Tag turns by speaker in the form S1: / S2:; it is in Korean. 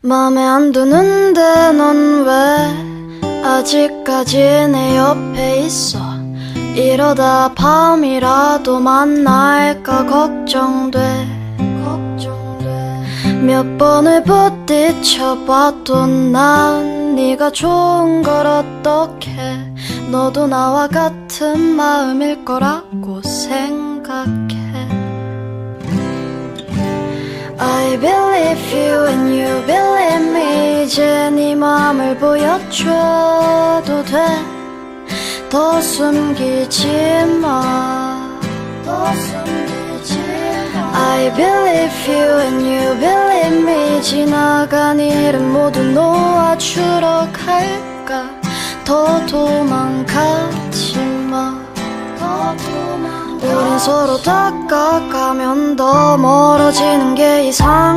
S1: 맘에 안 드는데 넌 왜 아직까지 내 옆에 있어? 이러다 밤이라도 만날까 걱정돼. 걱정돼. 몇 번을 부딪혀봐도 난 네가 좋은 걸 어떡해 너도 나와 같은 마음일 거라고 생각해 I believe you and you believe me 이제 네 맘을 보여줘도 돼더 숨기지 마더 숨기지 마 I believe you and you believe 지나간 일은 모두 놓아주러 갈까? 더 도망가지 도망가. 우린 서로 다가가면 더 멀어지는 게 이상해